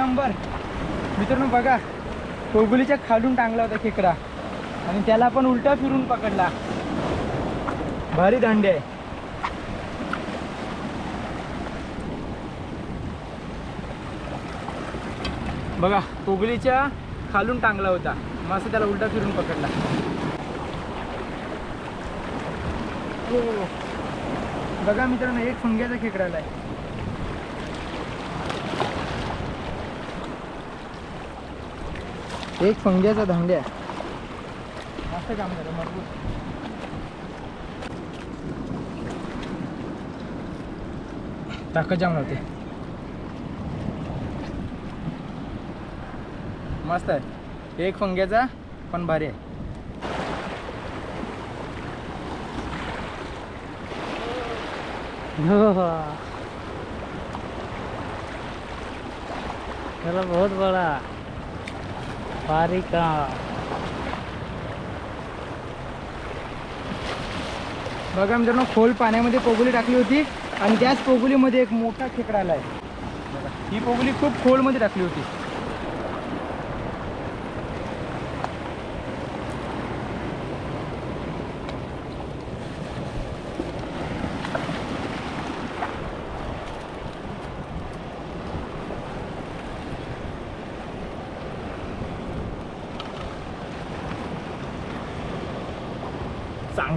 Number. मित्रांनो बघा कोगुलीच्या खालून टांगला होता खेकडा. आणि त्याला पण उलटा फिरून पकडला. भारी दांडे आहे. बघा कोगलीच्या खालून टांगला होता. मस्त त्याला उलटा फिरून पकडला. हो. बघा मित्रांनो एक फुंग्याचा खेकडाला आहे. एक फंग्याचा धांड्या. मस्त काम झालं मजबूत. ताकद जाम नव्हते मस्त आहे. एक फंग्याचा पण भारी आहे. चलो बहुत बड़ा पारी का बघा मित्रांनो खोल पाण्यामध्ये पोगोली टाकली होती आणि त्याच पोगोलीमध्ये एक मोठा खेकडा आला आहे. बघा ही पोगोली खूप खोलमध्ये टाकली होती.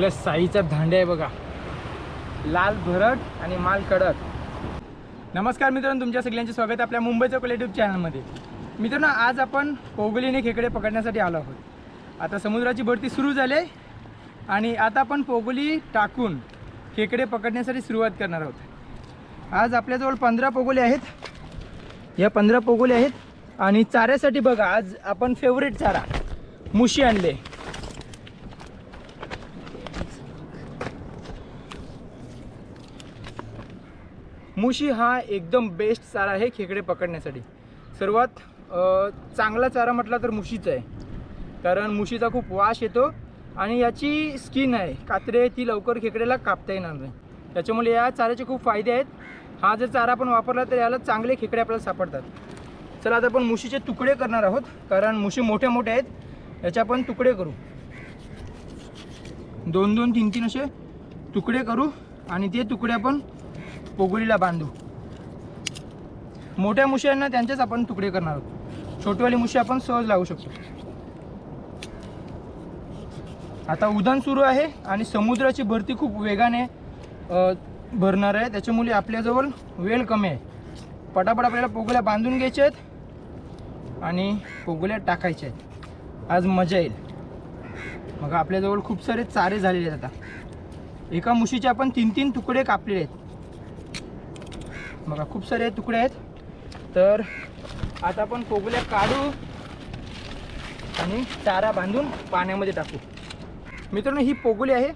चांगल्या साईचा धांड्या आहे बघा. लाल भरट आणि माल कडक. नमस्कार मित्रांनो तुमच्या सगळ्यांचे स्वागत आहे आपल्या मुंबईच्या युट्यूब चॅनलमध्ये. मित्रांनो आज आपण पोगोलीने खेकडे पकडण्यासाठी आलो आहोत. आता समुद्राची भरती सुरू झाली आणि आता आपण पोगोली टाकून खेकडे पकडण्यासाठी सुरुवात करणार आहोत. आज आपल्याजवळ पंधरा पोगोली आहेत. या पंधरा पोगोली आहेत आणि चाऱ्यासाठी बघा आज आपण फेवरेट चारा मुशी आणले. मुशी हा एकदम बेस्ट चारा आहे खेकडे पकडण्यासाठी. सर्वात चांगला चारा म्हटला तर मुशीचा आहे. कारण मुशीचा खूप वास येतो आणि याची स्किन आहे. कात्रे ती लवकर खेकड्याला कापता येणार नाही. त्याच्यामुळे या चाऱ्याचे खूप फायदे आहेत. हा जर चारा आपण वापरला तर याला चांगले खेकडे आपल्याला सापडतात. चला आता आपण मुशीचे तुकडे करणार आहोत. कारण मुशी मोठ्या मोठ्या आहेत. याचे आपण तुकडे करू. दोन दोन तीन तीन असे तुकडे करू आणि ते तुकडे आपण पोगोलीला बांधू. मोठ्या मुश्यांना त्यांचेच आपण तुकडे करणार आहोत. छोटीवाली मुशी आपण सहज लावू शकतो. आता उदान सुरू आहे आणि समुद्राची भरती खूप वेगाने भरणार आहे. त्याच्यामुळे आपल्याजवळ वेळ कमी आहे. पटापट आपल्याला पोगोल्या बांधून घ्यायच्या आहेत आणि पोगोल्या टाकायच्या आहेत. आज मजा येईल. मग आपल्याजवळ खूप सारे चारे झालेले आहेत आता. एका मुशीचे आपण तीन तीन तुकडे कापलेले आहेत. बघा खूप सारे तुकडे आहेत. तर आता आपण कोगुल्या काढू आणि चारा बांधून पाण्यामध्ये टाकू. मित्रांनो ही पोगुली आहे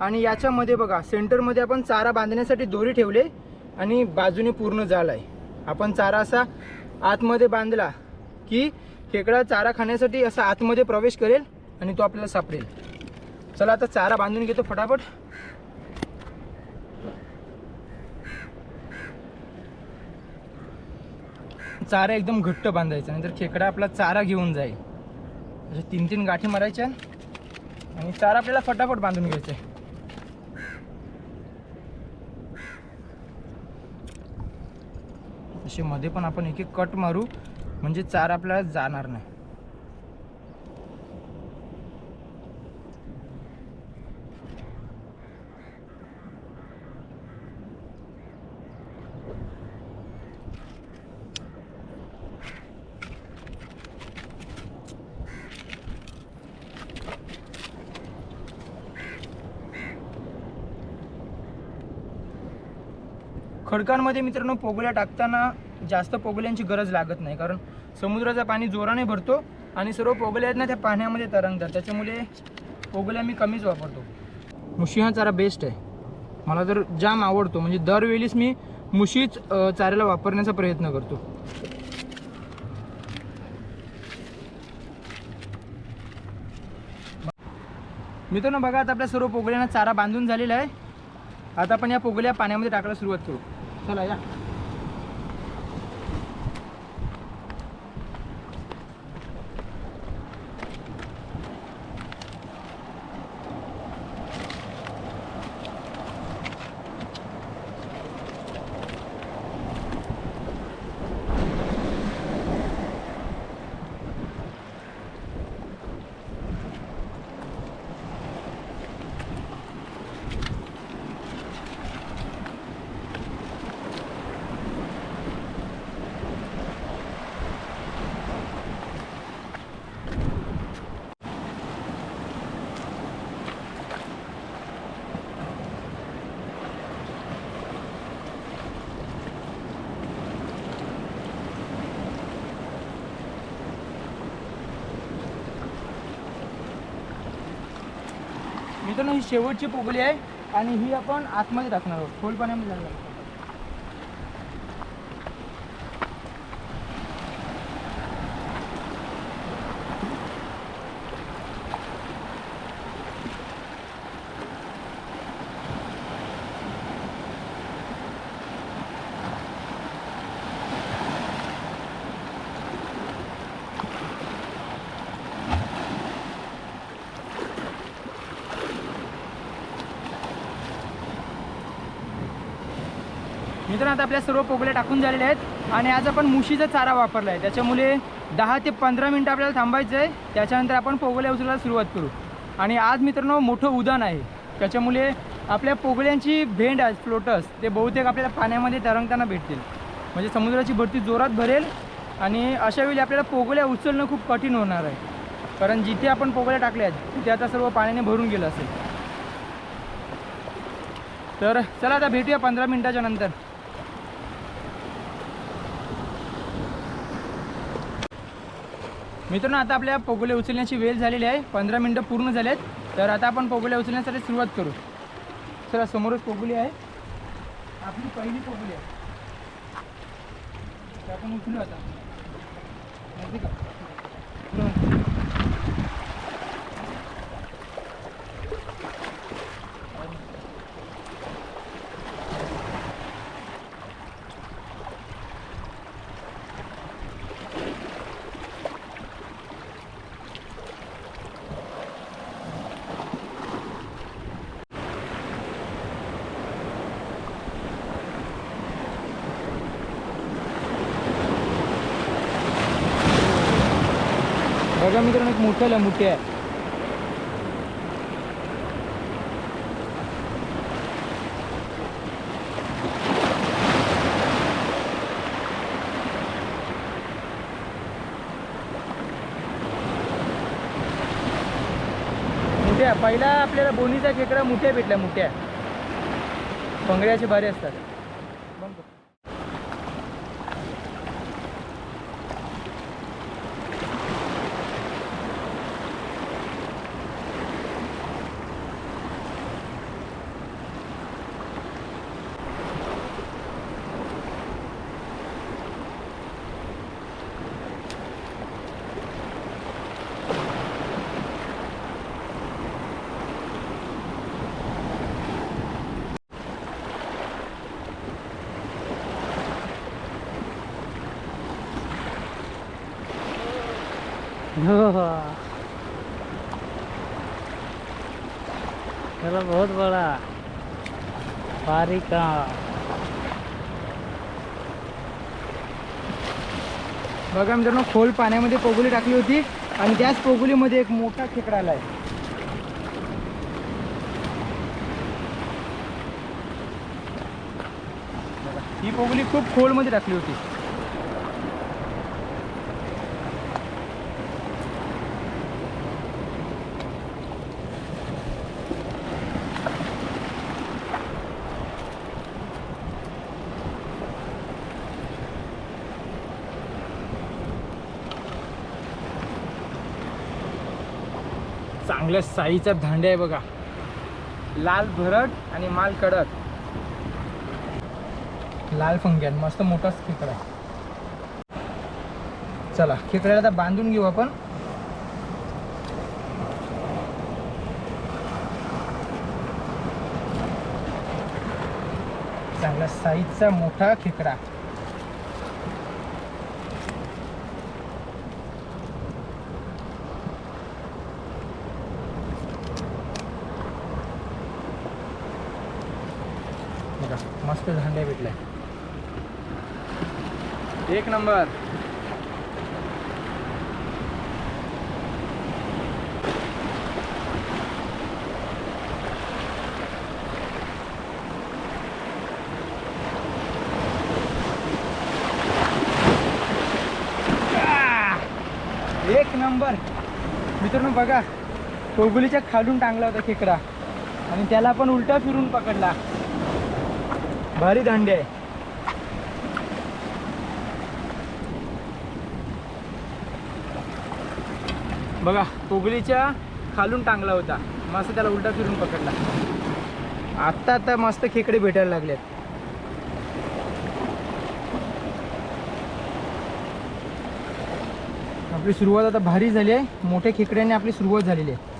आणि याच्यामध्ये बघा सेंटरमध्ये आपण चारा बांधण्यासाठी दोरी ठेवले आणि बाजूने पूर्ण जाळ आहे. आपण चारा असा आतमध्ये बांधला की खेकडा चारा खाण्यासाठी असा आतमध्ये प्रवेश करेल आणि तो आपल्याला सापडेल. चला आता चारा बांधून घेतो फटाफट. चारा एकदम घट्ट बांधायचा नंतर खेकडा आपला चारा घेऊन जाईल. असे तीन तीन गाठी मारायच्या आणि चारा आपल्याला फटाफट बांधून घ्यायचा. आहे असे मध्ये पण आपण एक एक कट मारू म्हणजे चारा आपल्याला जाणार नाही. खडकांमध्ये मित्रांनो पोगल्या टाकताना जास्त पोगल्यांची गरज लागत नाही कारण समुद्राचं पाणी जोराने भरतो आणि सर्व पोगल्या आहेत ना त्या पाण्यामध्ये तरंगतात. त्याच्यामुळे पोगल्या मी कमीच वापरतो. मुशी हा चारा बेस्ट आहे. मला तर जाम आवडतो. म्हणजे दरवेळीच मी मुशीच चाऱ्याला वापरण्याचा प्रयत्न करतो. मित्रांनो बघा आता आपल्या सर्व पोगल्यांना चारा बांधून झालेला आहे. आता आपण या पोगल्या पाण्यामध्ये टाकायला सुरुवात करू. चला या मित्रांनो ही शेवटची पोगली आहे आणि ही आपण आतमध्ये टाकणार आहोत. खोल पाण्यामध्ये मित्रांनो आता आपल्या सर्व पोगल्या टाकून झालेल्या आहेत. आणि आज आपण मुशीचा चारा वापरला आहे त्याच्यामुळे दहा ते पंधरा मिनटं आपल्याला थांबायचं आहे. त्याच्यानंतर आपण पोगल्या उचलायला सुरुवात करू. आणि आज मित्रांनो मोठं उदान आहे. त्याच्यामुळे आपल्या पोगल्यांची भेंड आहे फ्लोटस ते बहुतेक आपल्याला पाण्यामध्ये तरंगताना भेटतील. म्हणजे समुद्राची भरती जोरात भरेल आणि अशा वेळी आपल्याला पोगल्या उचलणं खूप कठीण होणार आहे. कारण जिथे आपण पोगळ्या टाकल्या आहेत तिथे आता सर्व पाण्याने भरून गेलं असेल. तर चला आता भेटूया पंधरा मिनटाच्या नंतर. मित्रांनो आता आपल्या पोगोले उचलण्याची वेळ झालेली आहे. पंधरा मिनटं पूर्ण झालेत. तर आता आपण पोगोले उचलण्यासाठी सुरुवात करू. चला समोरच पोगोली आहे. आपली पहिली पोगोली आहे. आपण उचलू आता. का? बघा मित्रांनो एक मोठं मुठे आहे. पहिला आपल्याला बोनीचा खेकडा मुठ्या भेटल्या मुठ्या. पंगड्याचे भारी असतात बंद कर. हो. चलो बहुत बड़ा. पारी का बघा मित्रांनो खोल पाण्यामध्ये पोगोली टाकली होती आणि त्याच पोगोलीमध्ये एक मोठा खेकडा आलाय. बघा, ही पोगोली खूप खोलमध्ये टाकली होती. चांगल्या साईचा धांड्या आहे बघा. लाल भरट आणि माल कडक. लाल फंग्यान मस्त मोठाच खेकडा आहे. चला खेकड्याला आता बांधून घेऊ आपण. चांगला साईजचा मोठा खेकडा बघा मस्त झांड्या भेटलाय. एक नंबर! एक नंबर. मित्रांनो बघा कोगुलीच्या खालून टांगला होता खेकडा. आणि त्याला पण उलटा फिरून पकडला. भारी दांडी आहे. बघा कोगलीच्या खालून टांगला होता. मस्त त्याला उलटा फिरून पकडला. आत्ता आता मस्त खेकडे भेटायला लागलेत. आपली सुरुवात आता भारी झाली आहे. मोठ्या खेकड्याने आपली सुरुवात झालेली आहे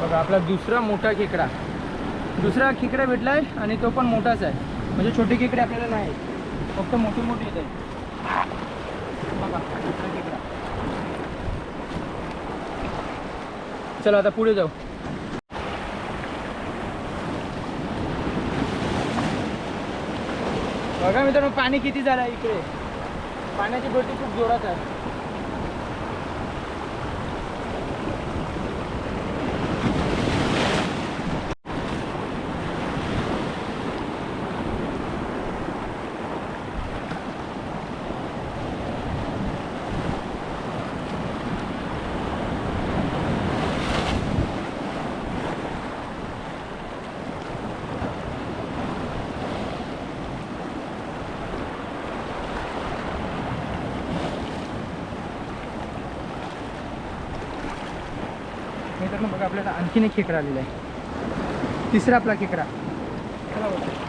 बघा आपला दुसरा मोठा खेकडा. दुसरा खेकडा भेटला आहे आणि तो पण मोठाच आहे. म्हणजे छोटे खेकडे आपल्याला नाही फक्त मोठे मोठे येत आहेत. बघा दुसरा खेकडा. चला आता पुढे जाऊ. बघा मित्रांनो पाणी किती झालं आहे इकडे? पाण्याची गळती खूप जोरात आहे. मित्रांनो बघा आपल्याला आणखीन एक खेकडा आलेला आहे तिसरा आपला खेकडा चला बघा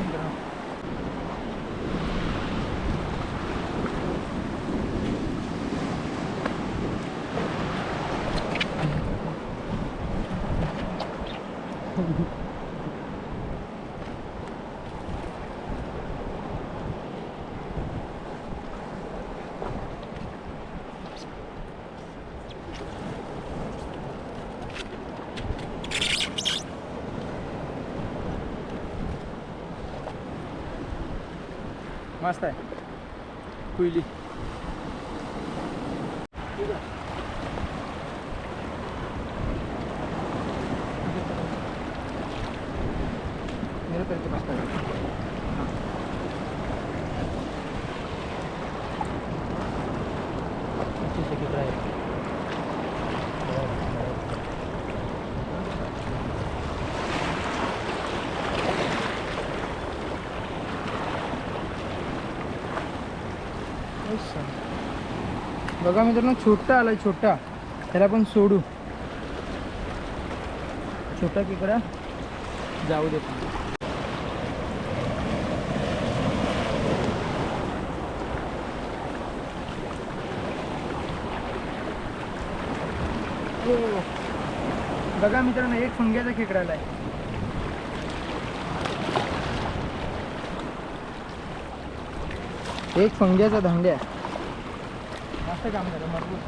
मित्रांनो. मस्त आहे कुईली मेरे पैर के पास खड़ा है। अच्छे से कितना है बघा मित्रांनो छोटा आलाय छोटा. त्याला पण सोडू. छोटा किकडा जाऊ दे. हो. बघा मित्रांनो एक फंग्याचा खेकडा आलाय. एक फंग्याचा धांड्या. मस्त काम झालं मजबूत.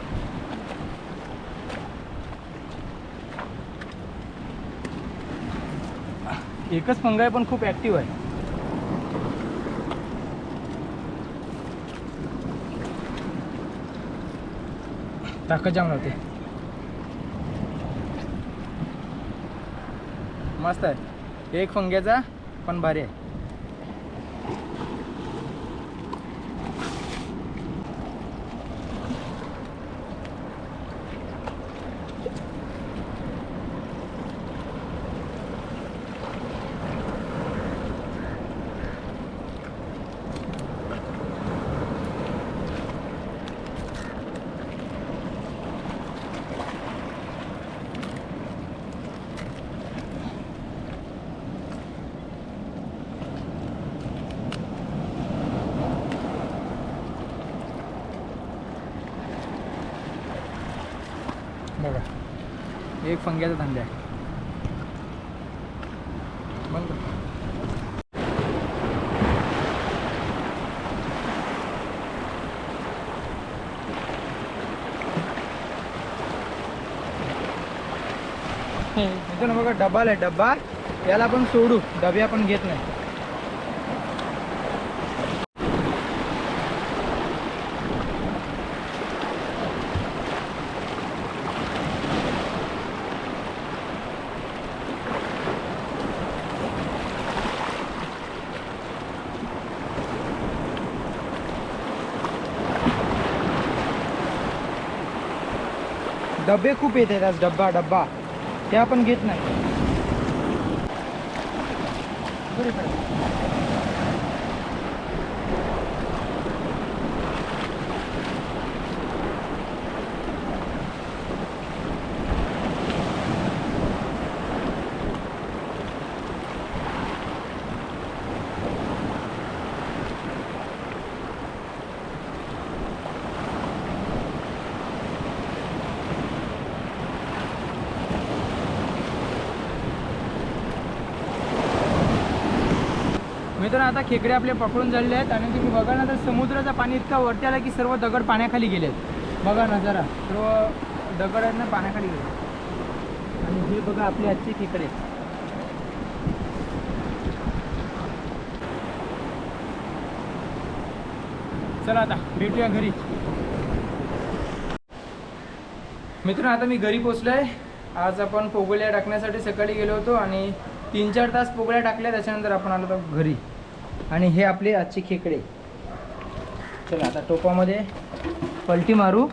एकच फंगा आहे पण खूप ॲक्टिव्ह आहे. ताकद जाम लावते. मस्त आहे. एक फंग्याचा पण भारी आहे. एक फंग्याचा धंदा आहे. बंद. इथं ना बघा डब्बा आहे डब्बा. याला आपण सोडू. डबे आपण घेत नाही. डबे खूप येतात आज डब्बा डब्बा. ते आपण घेत नाही. मित्रांनो आता खेकडे आपले पकडून झालेले आहेत आणि तुम्ही बघा ना तर समुद्राचं पाणी इतका वरती आला की सर्व दगड पाण्याखाली गेलेत. बघा ना जरा सर्व दगड आहेत ना पाण्याखाली गेले आणि हे बघा आपले आजचे खेकडे. चला आता भेटूया घरी. मित्रांनो आता मी घरी पोचलोय. आज आपण पोगोल्या टाकण्यासाठी सकाळी गेलो होतो आणि तीन चार तास पोगळ्या टाकल्या त्याच्यानंतर आपण आलो होतो घरी. आणि हे आपले आजचे खेकडे. चला आता टोपामध्ये पलटी मारू.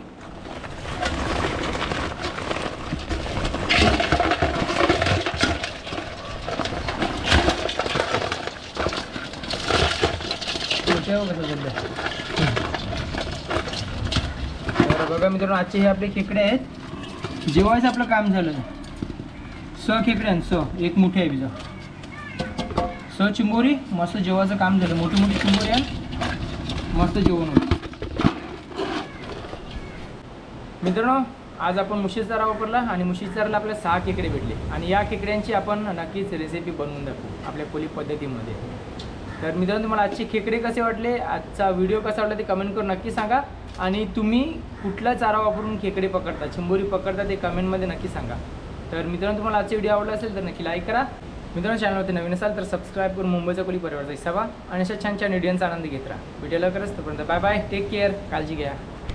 बघा मित्रांनो आजचे हे आपले खेकडे आहेत. जेवायचं आपलं काम झालं. स खेकडे आणि स. एक मोठी आहे बिजा. स चिंबोरी मस्त जेवायचं काम झालं. मोठी मोठी चिंबोरी आहे. मस्त जेवण होतं मित्रांनो आज आपण मुशीचा चारा वापरला आणि मुशीच्या चाराला आपल्याला सहा खेकडे भेटले. आणि या खेकड्यांची आपण नक्कीच रेसिपी बनवून दाखवू आपल्या कोली पद्धतीमध्ये. तर मित्रांनो तुम्हाला आजचे खेकडे कसे वाटले आजचा व्हिडिओ कसा वाटला ते कमेंट करून नक्की सांगा. आणि तुम्ही कुठला चारा वापरून खेकडे पकडता चिंबोरी पकडता ते कमेंटमध्ये नक्की सांगा. तर मित्रांनो तुम्हाला आजचा व्हिडिओ आवडला असेल तर नक्की लाईक करा. मित्रांनो चॅनलवरती नवीन असाल तर सबस्क्राईब करून मुंबईचा कोली परिवारचा हिस्सा व्हा आणि अशा छान छान व्हिडिओंचा आनंद घेत राहा. व्हिडिओ लवकरच तोपर्यंत बाय बाय टेक केअर काळजी घ्या.